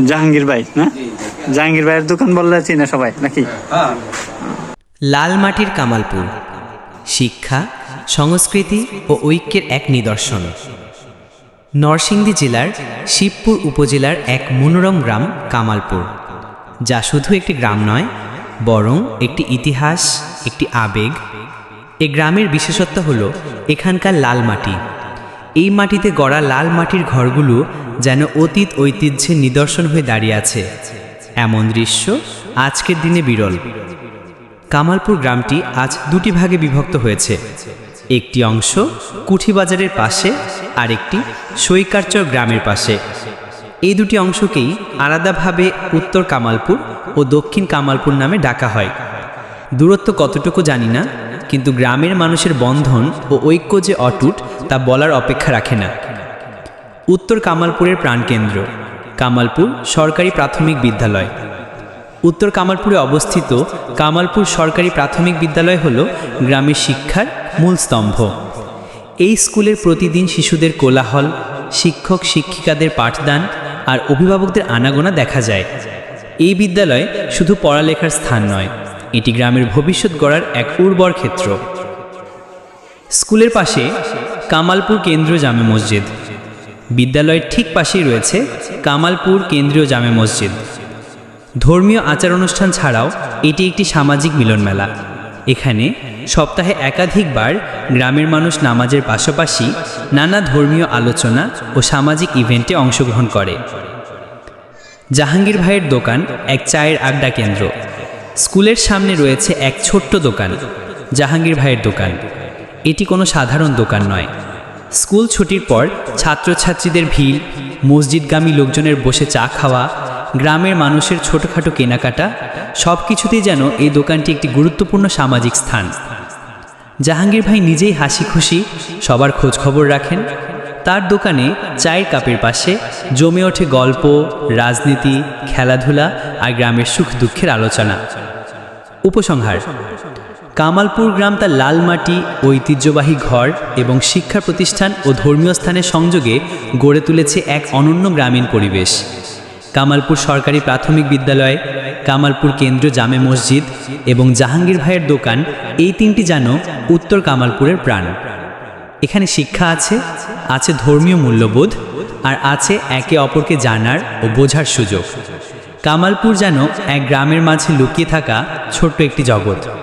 জাহাঙ্গীর ভাই না? জাহাঙ্গীর ভাইয়ের দোকান বললে চিনে সবাই নাকি? লাল মাটির কামালপুর। শিক্ষা সংস্কৃতি ও ঐক্যের এক নিদর্শন। নরসিংদী জেলার শিবপুর উপজেলার এক মনোরম গ্রাম কামালপুর যা শুধু একটি গ্রাম নয় বরং একটি ইতিহাস একটি আবেগ। এ গ্রামের বিশেষত্ব হল এখানকার লাল মাটি এই মাটিতে গড়া লাল মাটির ঘরগুলো যেন অতীত ঐতিহ্যের নিদর্শন হয়ে দাঁড়িয়ে আছে। এমন দৃশ্য আজকের দিনে বিরল। কামালপুর গ্রামটি আজ দুটি ভাগে বিভক্ত হয়েছে। একটি অংশ কুঠিবাজারের পাশে আর একটি সৈকারচর গ্রামের পাশে। এই দুটি অংশকেই আলাদাভাবে উত্তর কামালপুর ও দক্ষিণ কামালপুর নামে ডাকা হয়। দূরত্ব কতটুকু জানি না, কিন্তু গ্রামের মানুষের বন্ধন ও ঐক্য যে অটুট তা বলার অপেক্ষা রাখে না। উত্তর কামালপুরের প্রাণকেন্দ্র। কামালপুর সরকারি প্রাথমিক বিদ্যালয়। উত্তর কামালপুরে অবস্থিত কামালপুর সরকারি প্রাথমিক বিদ্যালয় হল গ্রামের শিক্ষার মূল স্তম্ভ। এই স্কুলের প্রতিদিন শিশুদের কোলাহল, শিক্ষক শিক্ষিকাদের পাঠদান আর অভিভাবকদের আনাগোনা দেখা যায়। এই বিদ্যালয় শুধু পড়ালেখার স্থান নয়, এটি গ্রামের ভবিষ্যৎ গড়ার এক উর্বর ক্ষেত্র। স্কুলের পাশে কামালপুর কেন্দ্রীয় জামে মসজিদ। বিদ্যালয়ের ঠিক পাশেই রয়েছে কামালপুর কেন্দ্রীয় জামে মসজিদ। ধর্মীয় আচার অনুষ্ঠান ছাড়াও এটি একটি সামাজিক মিলন মেলা এখানে সপ্তাহে একাধিকবার গ্রামের মানুষ নামাজের পাশাপাশি নানা ধর্মীয় আলোচনা ও সামাজিক ইভেন্টে অংশগ্রহণ করে। জাহাঙ্গীর ভাইয়ের দোকান এক চায়ের আড্ডা কেন্দ্র। স্কুলের সামনে রয়েছে এক ছোট্ট দোকান, জাহাঙ্গীর ভাইয়ের দোকান। এটি কোনো সাধারণ দোকান নয়। স্কুল ছুটির পর ছাত্রছাত্রীদের ভিড়, মসজিদগামী লোকজনের বসে চা খাওয়া, গ্রামের মানুষের ছোটোখাটো কেনাকাটা সব কিছুতেই যেন এই দোকানটি একটি গুরুত্বপূর্ণ সামাজিক স্থান। জাহাঙ্গীর ভাই নিজেই হাসি খুশি সবার খোঁজ খবর রাখেন। তার দোকানে চায়ের কাপের পাশে জমে ওঠে গল্প, রাজনীতি, খেলাধুলা আর গ্রামের সুখ দুঃখের আলোচনা। উপসংহার। কামালপুর গ্রাম তার লাল মাটি, ঐতিহ্যবাহী ঘর এবং শিক্ষা প্রতিষ্ঠান ও ধর্মীয় স্থানের সংযোগে গড়ে তুলেছে এক অনন্য গ্রামীণ পরিবেশ। কামালপুর সরকারি প্রাথমিক বিদ্যালয়, কামালপুর কেন্দ্র জামে মসজিদ এবং জাহাঙ্গীর ভাইয়ের দোকান এই তিনটি যেন উত্তর কামালপুরের প্রাণ। এখানে শিক্ষা আছে আছে ধর্মীয় মূল্যবোধ আর আছে একে অপরকে জানার ও বোঝার সুযোগ। কামালপুর যেন এক গ্রামের মাঝে লুকিয়ে থাকা ছোট্ট একটি জগৎ।